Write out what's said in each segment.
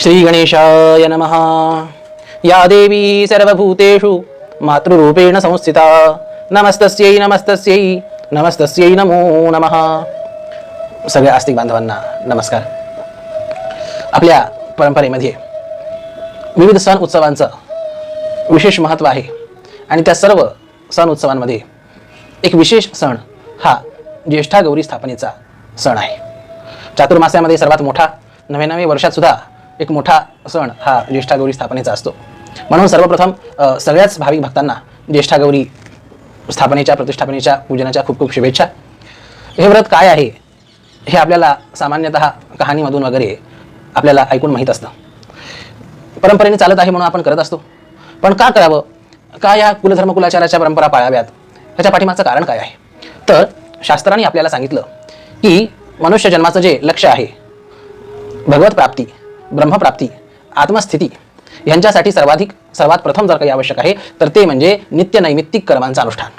श्री गणेशाय नमः। या देवी सर्वभूतेषु मातृरूपेण संस्थिता। नमस्तस्यै नमस्तस्यै नमस्तस्यै नमो नमः। सगळ्या आस्तिक बांधवांना नमस्कार। आपल्या परंपरेमध्ये विविध सण उत्सवांचं विशेष महत्त्व आहे आणि त्या सर्व सण उत्सवांमध्ये एक विशेष सण हा ज्येष्ठा गौरी स्थापनेचा सण आहे. चातुर्मास्यामध्ये सर्वात मोठा नवे नवे वर्षातसुद्धा एक मोठा सण हा ज्येष्ठा गौरी स्थापनेचा असतो. म्हणून सर्वप्रथम सगळ्याच भाविक भक्तांना ज्येष्ठा गौरी स्थापनेच्या प्रतिष्ठापनेच्या पूजनाच्या खूप खूप शुभेच्छा. हे व्रत काय आहे? हे आपल्याला सामान्यतः कहाणीमधून वगैरे आपल्याला ऐकून माहीत असतं. परंपरेने चालत आहे म्हणून आपण करत असतो. पण का करावं? का या कुलधर्म कुलाचाराच्या परंपरा पाळाव्यात? ह्याच्या पाठीमागचं कारण काय आहे? तर शास्त्रांनी आपल्याला सांगितलं की मनुष्य जन्माचं जे लक्ष आहे भगवत प्राप्ती ब्रह्मप्राप्ती आत्मस्थिती यांच्यासाठी सर्वाधिक सर्वात प्रथम जर काही आवश्यक आहे तर ते म्हणजे नित्य नैमित्तिक कर्मांचं अनुष्ठान.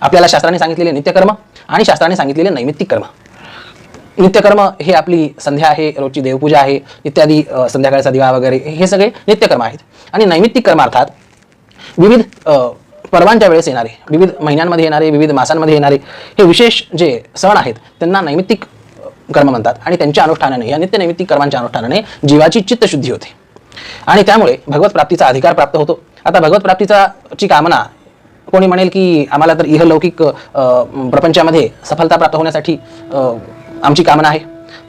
आपल्याला शास्त्राने सांगितलेले नित्यकर्म आणि शास्त्राने सांगितलेले नैमित्तिक कर्म. नित्यकर्म हे आपली संध्या आहे रोजची देवपूजा आहे इत्यादी संध्याकाळचा दिवा वगैरे हे सगळे नित्यकर्म आहेत. आणि नैमित्तिक कर्म अर्थात विविध पर्वांच्या वेळेस येणारे विविध महिन्यांमध्ये येणारे विविध मासांमध्ये येणारे हे विशेष जे सण आहेत त्यांना नैमित्तिक कर्म म्हणतात. आणि त्यांच्या अनुष्ठानाने या नित्यनैमित्तिक कर्मांच्या अनुष्ठानाने जीवाची चित्तशुद्धी होते. आणि त्यामुळे भगवत प्राप्तीचा अधिकार प्राप्त होतो. आता भगवत प्राप्तीचा ची कामना कोणी म्हणेल की आम्हाला तर इहलौकिक प्रपंचामध्ये सफलता प्राप्त होण्यासाठी आमची कामना आहे.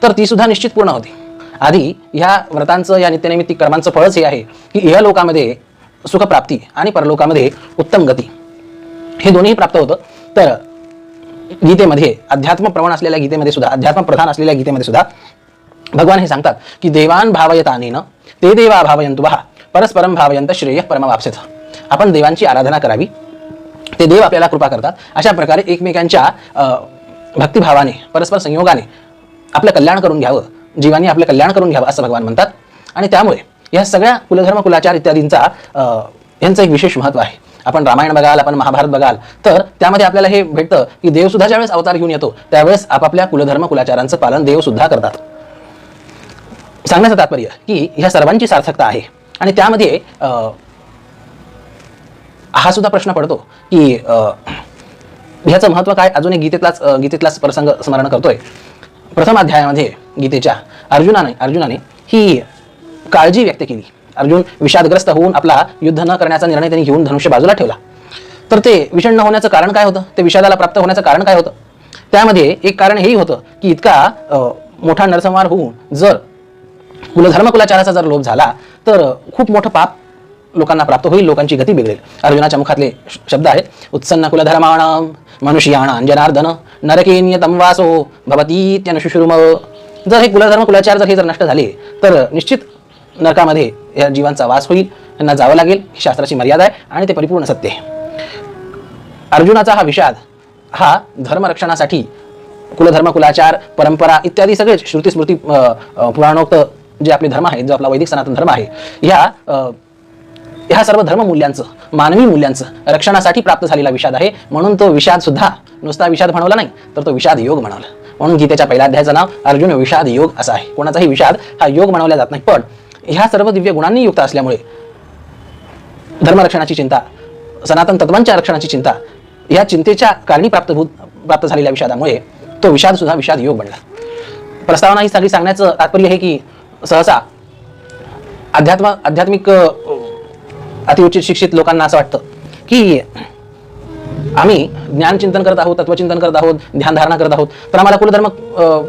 तर ती सुद्धा निश्चित पूर्ण होते. आधी ह्या व्रतांचं या नित्यनैमित्तिक कर्मांचं फळच हे आहे की इहलोकामध्ये सुखप्राप्ती आणि परलोकामध्ये उत्तम गती. हे दोन्ही प्राप्त होतं. तर गीतेमध्ये अध्यात्म प्रवण असलेल्या गीतेमध्ये सुद्धा अध्यात्म प्रधान असलेल्या गीतेमध्ये सुद्धा भगवान हे सांगतात की देवान भावयतानेन ते देवा भावयंतु वहा परस्परम भावयंत श्रेय परमवापसेथ आपण देवांची आराधना करावी. ते देव आपल्याला कृपा करतात. अशा प्रकारे एकमेकांच्या भक्तिभावाने परस्पर संयोगाने आपलं कल्याण करून घ्यावं जीवाने आपलं कल्याण करून घ्यावं असं भगवान म्हणतात. आणि त्यामुळे या सगळ्या कुलधर्म कुलाचार इत्यादींचा यांचं एक विशेष महत्त्व आहे. आपण रामायण बघाल आपण महाभारत बघाल तर त्यामध्ये आपल्याला हे भेटतं की देवसुद्धा ज्यावेळेस अवतार घेऊन येतो त्यावेळेस आपापल्या कुलधर्म कुलाचारांचं पालन देवसुद्धा करतात. सांगण्याचं तात्पर्य की ह्या सर्वांची सार्थकता आहे. आणि त्यामध्ये हा सुद्धा प्रश्न पडतो की ह्याचं महत्त्व काय? अजून एक गीतेतलाच गीतेतलाच प्रसंग स्मरण करतोय. प्रथम अध्यायामध्ये गीतेच्या अर्जुनाने अर्जुनाने ही काळजी व्यक्त केली. अर्जुन विषादग्रस्त होऊन आपला युद्ध न करण्याचा निर्णय त्यांनी घेऊन धनुष्य बाजूला ठेवला. तर ते विषण्ण होण्याचं कारण काय होतं? ते विषादाला प्राप्त होण्याचं कारण काय होतं? त्यामध्ये एक कारण हेही होतं की इतका मोठा नरसंहार होऊन जर कुलधर्म कुलाचाराचा जर लोप झाला तर खूप मोठं पाप लोकांना प्राप्त होईल लोकांची गती बिघडेल. अर्जुनाच्या मुखातले शब्द आहेत उत्सन्न कुलधर्माण मनुष्याण जनार्दन नरकेन्यतम वासो भवतीत्यनुशुश्रुम जर हे कुलधर्म कुलाचार जर हे जर नष्ट झाले तर निश्चित नरकामध्ये या जीवांचा वास होईल त्यांना जावं लागेल ही शास्त्राची मर्यादा आहे आणि ते परिपूर्ण सत्य आहे. अर्जुनाचा हा विषाद हा धर्मरक्षणासाठी कुलधर्म कुलाचार परंपरा इत्यादी सगळे श्रुती स्मृती पुराणोक्त जे आपले धर्म आहेत जो आपला वैदिक सनातन धर्म आहे ह्या ह्या सर्व धर्म मूल्यांचं मानवी मूल्यांचं रक्षणासाठी प्राप्त झालेला विषाद आहे. म्हणून तो विषाद सुद्धा नुसता विषाद म्हणवला नाही तर तो विषाद योग म्हणवला. म्हणून गीतेच्या पहिल्या अध्यायाचं नाव अर्जुन विषाद योग असा आहे. कोणाचाही विषाद हा योग म्हणवला जात नाही पण ह्या सर्व दिव्य गुणांनी युक्त असल्यामुळे धर्मरक्षणाची चिंता सनातन तत्वांच्या रक्षणाची चिंता या चिंतेच्या कारणी प्राप्तभूत प्राप्त झालेल्या विषादामुळे तो विषाद सुद्धा विषाद योग बनला. प्रस्तावना ही सगळी सांगण्याचं तात्पर्य हे की सहसा अध्यात्म आध्यात्मिक अ, अतिउच्च शिक्षित लोकांना असं वाटतं की आम्ही ज्ञानचिंतन करत आहोत तत्वचिंतन करत आहोत ध्यानधारणा करत आहोत तर आम्हाला कुलधर्म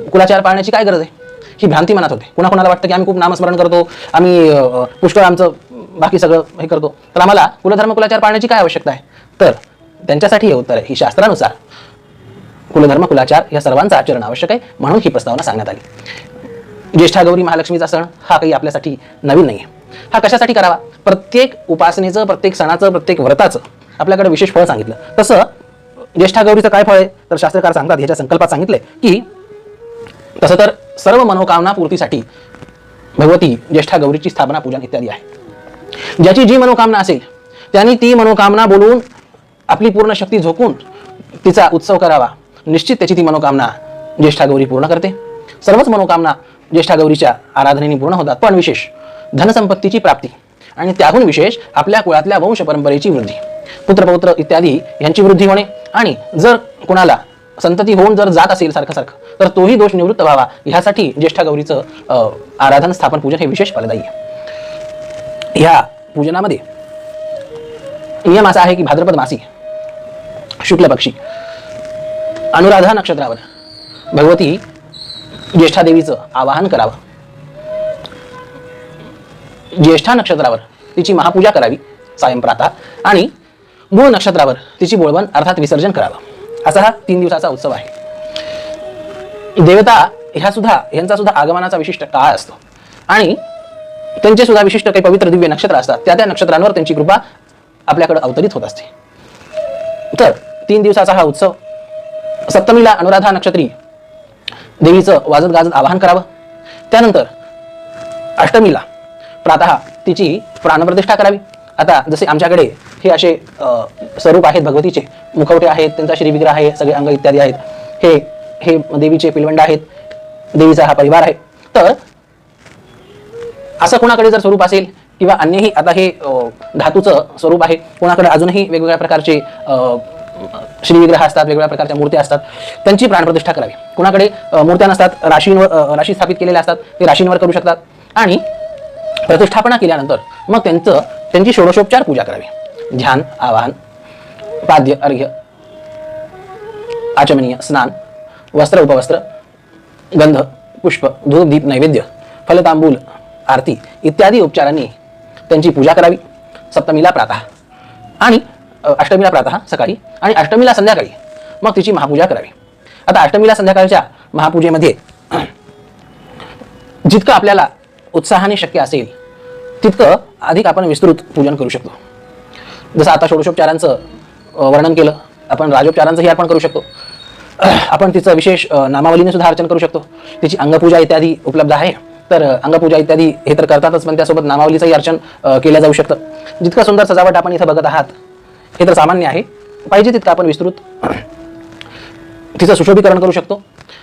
कुलाचार पाळण्याची काय गरज आहे? ही भ्रांती मनात होते. कुणाकुणाला वाटतं की आम्ही खूप नामस्मरण करतो आम्ही पुष्कळ आमचं बाकी सगळं हे करतो. तर आम्हाला कुलधर्म कुलाचार पाळण्याची काय आवश्यकता आहे? तर त्यांच्यासाठी हे उत्तर आहे. ही शास्त्रानुसार कुलधर्म कुलाचार या सर्वांचं आचरण आवश्यक आहे म्हणून ही प्रस्तावना सांगण्यात आली. ज्येष्ठा गौरी महालक्ष्मीचा सण हा काही आपल्यासाठी नवीन नाही आहे हा कशासाठी करावा? प्रत्येक उपासनेचं प्रत्येक सणाचं प्रत्येक व्रताचं आपल्याकडे विशेष फळ सांगितलं. तसं ज्येष्ठा गौरीचं काय फळ आहे? तर शास्त्रकार सांगतात ह्याच्या संकल्पात सांगितलंय की तसं तर सर्व मनोकामना पूर्तीसाठी भगवती ज्येष्ठा गौरीची स्थापना पूजन इत्यादी आहे. ज्याची जी मनोकामना असेल त्यांनी ती मनोकामना बोलवून आपली पूर्ण शक्ती झोकून तिचा उत्सव करावा. निश्चित त्याची ती मनोकामना ज्येष्ठा गौरी पूर्ण करते. सर्वच मनोकामना ज्येष्ठा गौरीच्या आराधनेने पूर्ण होतात. पण विशेष धनसंपत्तीची प्राप्ती आणि त्याहून विशेष आपल्या कुळातल्या वंश परंपरेची वृद्धी पुत्रपौत्र इत्यादी यांची वृद्धी होणे आणि जर कोणाला संतती होऊन जर जात असेल सारखं सारखं तर तोही दोष निवृत्त व्हावा. ह्यासाठी ज्येष्ठा गौरीचं आराधन स्थापन पूजन हे विशेष फलदायी आहे. ह्या पूजनामध्ये नियम असा आहे की भाद्रपद मासी शुक्ल पक्षी अनुराधा नक्षत्रावर भगवती ज्येष्ठा देवीचं आवाहन करावं. ज्येष्ठा नक्षत्रावर तिची महापूजा करावी सायंप्राता आणि मूळ नक्षत्रावर तिची बोळवण अर्थात विसर्जन करावं. असा हा तीन दिवसाचा उत्सव आहे. देवता ह्या सुद्धा यांचा सुद्धा आगमनाचा विशिष्ट काळ असतो. आणि त्यांचे सुद्धा विशिष्ट काही पवित्र दिव्य नक्षत्र असतात. त्या त्या नक्षत्रांवर त्यांची कृपा आपल्याकडे अवतरित होत असते. तर तीन दिवसाचा हा उत्सव सप्तमीला अनुराधा नक्षत्री देवीचं वाजत गाजत आवाहन करावं. त्यानंतर अष्टमीला प्रातः तिची प्राणप्रतिष्ठा करावी. आता जसे आमच्याकडे हे असे स्वरूप आहेत भगवतीचे मुखवटे आहेत त्यांचा श्रीविग्रह आहे सगळे अंग इत्यादी आहेत. हे हे देवीचे पिलवंड आहेत देवीचा हा परिवार आहे. तर असं कोणाकडे जर स्वरूप असेल किंवा अन्यही आता हे धातूचं स्वरूप आहे कोणाकडे अजूनही वेगवेगळ्या प्रकारचे श्रीविग्रह असतात वेगवेगळ्या प्रकारच्या मूर्त्या असतात त्यांची प्राणप्रतिष्ठा करावी. कोणाकडे मूर्त्या नसतात राशींवर राशी स्थापित केलेल्या असतात ते राशींवर करू शकतात. आणि प्रतिष्ठापना केल्यानंतर मग त्यांचं त्यांची षोडशोपचार पूजा करावी. ध्यान आवाहन पाद्य अर्घ्य आचमनीय स्नान वस्त्र उपवस्त्र गंध पुष्प धूप दीप नैवेद्य फलतांबूल आरती इत्यादी उपचारांनी त्यांची पूजा करावी. सप्तमीला प्रातः आणि अष्टमीला प्रातः सकाळी आणि अष्टमीला संध्याकाळी मग तिची महापूजा करावी. आता अष्टमीला संध्याकाळच्या महापूजेमध्ये जितकं आपल्याला उत्साहाने शक्य असेल तितकं अधिक आपण विस्तृत पूजन करू शकतो. जसं आता षोडशोपचारांचं वर्णन केलं आपण राजोपचारांचंही आपण करू शकतो. आपण तिचं विशेष नामावलीने सुद्धा अर्चन करू शकतो. तिची अंगपूजा इत्यादी उपलब्ध आहे. तर अंगपूजा इत्यादी हे तर करतातच पण त्यासोबत नामावलीचंही अर्चन केलं जाऊ शकतं. जितकं सुंदर सजावट आपण इथं बघत आहात हे तर सामान्य आहे. पाहिजे तितकं आपण विस्तृत तिचं सुशोभीकरण करू शकतो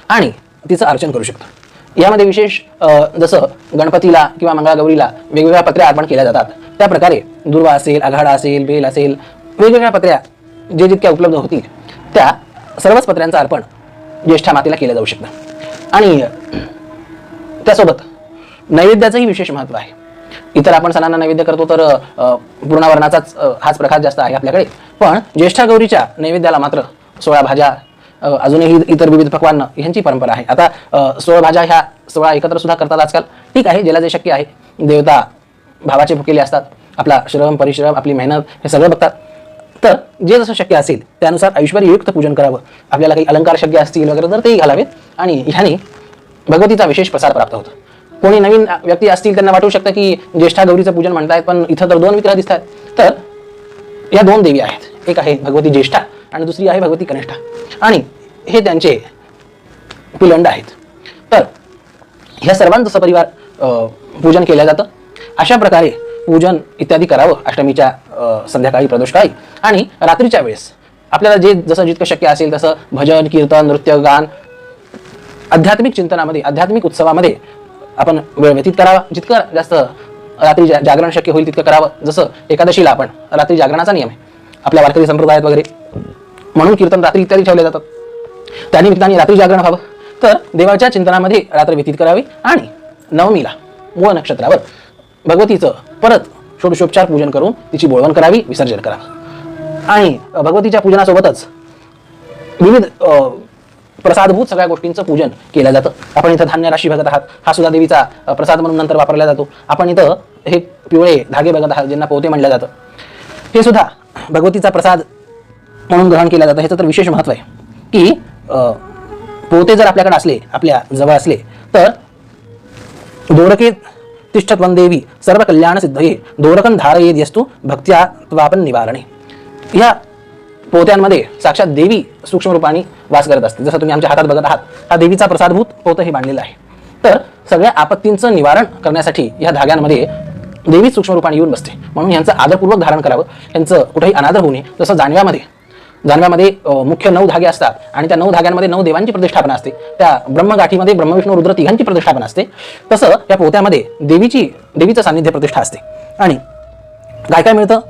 आणि तिचं अर्चन करू शकतो. यामध्ये विशेष जसं गणपतीला किंवा मंगळागौरीला वेगवेगळ्या पत्र्या अर्पण केल्या जातात. त्या प्रकारे दुर्वा असेल आघाडा असेल बेल असेल वेगवेगळ्या पत्र्या जे जितक्या उपलब्ध होतील त्या सर्वच पत्र्यांचं अर्पण ज्येष्ठा मातेला केलं जाऊ शकतं. आणि त्यासोबत नैवेद्याचंही विशेष महत्त्व आहे. इतर आपण सणांना नैवेद्य करतो तर पूर्णावरणाचाच हाच प्रकार जास्त आहे आपल्याकडे. पण ज्येष्ठा गौरीच्या नैवेद्याला मात्र सोळा भाज्या अजूनही इतर विविध पकवान ह्यांची परंपरा आहे. आता सोळ भाज्या ह्या सोळा एकत्र सुद्धा करतात आजकाल. ठीक आहे ज्याला जे शक्य आहे. देवता भावाचे भुकेले असतात. आपला श्रम परिश्रम आपली मेहनत हे सगळं बघतात. तर जे जसं शक्य असेल त्यानुसार ऐश्वर्ययुक्त पूजन करावं. आपल्याला काही अलंकार शक्य असतील वगैरे तर तेही घालावेत. आणि ह्याने भगवतीचा विशेष प्रसार प्राप्त होतो. कोणी नवीन व्यक्ती असतील त्यांना वाटू शकतं की ज्येष्ठा गौरीचं पूजन म्हणतायत पण इथं तर दोन विग्रह दिसत आहेत तर या दोन देवी आहेत. एक आहे भगवती ज्येष्ठा आणि दुसरी आहे भगवती कनिष्ठा. आणि हे त्यांचे पिलंड आहेत. तर ह्या सर्वांचं सपरिवार पूजन केलं जातं. अशा प्रकारे पूजन इत्यादी करावं अष्टमीच्या संध्याकाळी प्रदोषकाळी. आणि रात्रीच्या वेळेस आपल्याला जे जसं जितकं शक्य असेल तसं भजन कीर्तन नृत्य गान आध्यात्मिक चिंतनामध्ये आध्यात्मिक उत्सवामध्ये आपण वेळ व्यतीत करावा. जितकं जास्त रात्री जा- जागरण शक्य होईल तितकं करावं. जसं एकादशीला आपण रात्री जागरणाचा नियम आहे. आपल्या वारकरी संप्रदायात वगैरे म्हणून कीर्तन रात्री इत्यादी ठेवले जातात. त्यानिमित्ताने रात्री जागरण व्हावं. तर देवाच्या चिंतनामध्ये रात्र व्यतीत करावी आणि नवमीला मूळ नक्षत्रावर भगवतीचं परत षोडशोपचार पूजन करून तिची बोळवण करावी विसर्जन करावं. आणि भगवतीच्या पूजनासोबतच विविध प्रसादभूत सगळ्या गोष्टींचं पूजन केलं जातं. आपण इथं धान्य राशी बघत आहात. हा सुद्धा देवीचा प्रसाद म्हणून नंतर वापरला जातो. आपण इथं हे पिवळे धागे बघत आहात ज्यांना पोते म्हणलं जातं. हे सुद्धा भगवतीचा प्रसाद म्हणून ग्रहण केलं जातं. ह्याचं तर विशेष महत्त्व आहे की पोते जर आपल्याकडे असले आपल्या जवळ असले तर दोरके तिष्ठत्वन देवी सर्व कल्याण सिद्धये दोरकन धार येत असतो भक्त्यापन निवारणे. या पोत्यांमध्ये साक्षात देवी सूक्ष्म रूपाने वास करत असते. जसं तुम्ही आमच्या हातात बघत आहात हा देवीचा प्रसादभूत पोतं हे बांधलेलं आहे. तर सगळ्या आपत्तींचं निवारण करण्यासाठी या धाग्यांमध्ये देवी सूक्ष्म रूपाने येऊन बसते. म्हणून यांचं आदरपूर्वक धारण करावं यांचं कुठेही अनादर होऊ नये. जसं जाणव्यामध्ये जानव्यामध्ये मुख्य नऊ धागे असतात आणि त्या नऊ धाग्यांमध्ये नऊ देवांची प्रतिष्ठापना असते. त्या ब्रह्मगाठीमध्ये ब्रह्मविष्णू रुद्र तिघांची प्रतिष्ठापना असते. तसं या पोत्यामध्ये देवीची देवीचं सान्निध्य प्रतिष्ठा असते. आणि काय काय मिळतं?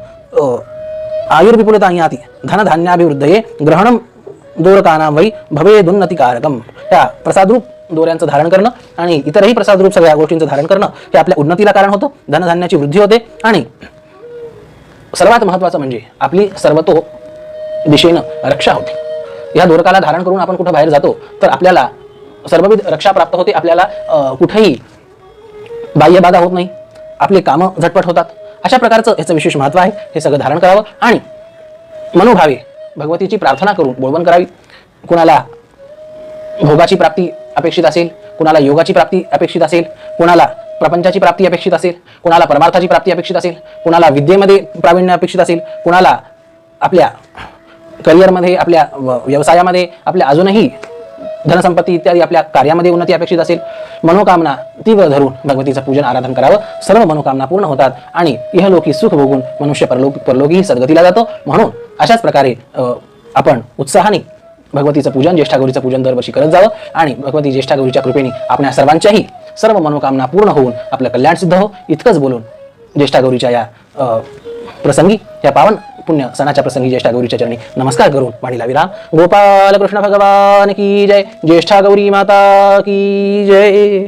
आयुर्विपुलता याती धनधान्याभिवृद्धये ग्रहणम दोरकानां वै भवेदुन्नतिकारकम त्या प्रसादरूप दोऱ्यांचं धारण करणं आणि इतरही प्रसादरूप सगळ्या गोष्टींचं धारण करणं हे आपल्या उन्नतीला कारण होतं धनधान्याची वृद्धी होते आणि सर्वात महत्त्वाचं म्हणजे आपली सर्वतो दिशेनं रक्षा होते. या दोरकाला धारण करून आपण कुठं बाहेर जातो तर आपल्याला सर्वविध रक्षा प्राप्त होते. आपल्याला कुठंही कुठेही बाह्यबाधा होत नाही. आपले कामं झटपट होतात. अशा प्रकारचं याचं विशेष महत्त्व आहे. हे सगळं धारण करावं आणि मनोभावे भगवतीची प्रार्थना करून बोळवण करावी. कुणाला भोगाची प्राप्ती अपेक्षित असेल कुणाला योगाची प्राप्ती अपेक्षित असेल कुणाला प्रपंचाची प्राप्ती अपेक्षित असेल कुणाला परमार्थाची प्राप्ती अपेक्षित असेल कुणाला विद्येमध्ये प्रावीण्य अपेक्षित असेल कुणाला आपल्या करिअरमध्ये आपल्या व्यवसायामध्ये आपल्या अजूनही धनसंपत्ती इत्यादी आपल्या कार्यामध्ये उन्नती अपेक्षित असेल मनोकामना तीव्र धरून भगवतीचं पूजन आराधन करावं सर्व मनोकामना पूर्ण होतात आणि इहलोकी सुख भोगून मनुष्य परलोक परलोकीही सद्गतीला जातो. म्हणून अशाच प्रकारे आपण उत्साहाने भगवतीचं पूजन ज्येष्ठा गौरीचं पूजन दरवर्षी करत जावं आणि भगवती ज्येष्ठा गौरीच्या कृपेने आपल्या सर्वांच्याही सर्व मनोकामना पूर्ण होऊन आपलं कल्याण सिद्ध हो. इतकंच बोलून ज्येष्ठा गौरीच्या या प्रसंगी या पावन पुण्य सणाच्या प्रसंगी ज्येष्ठा गौरीच्या चरणी नमस्कार करून वाणीला विराम गोपाल कृष्ण भगवान की जय ज्येष्ठा गौरी माता की जय.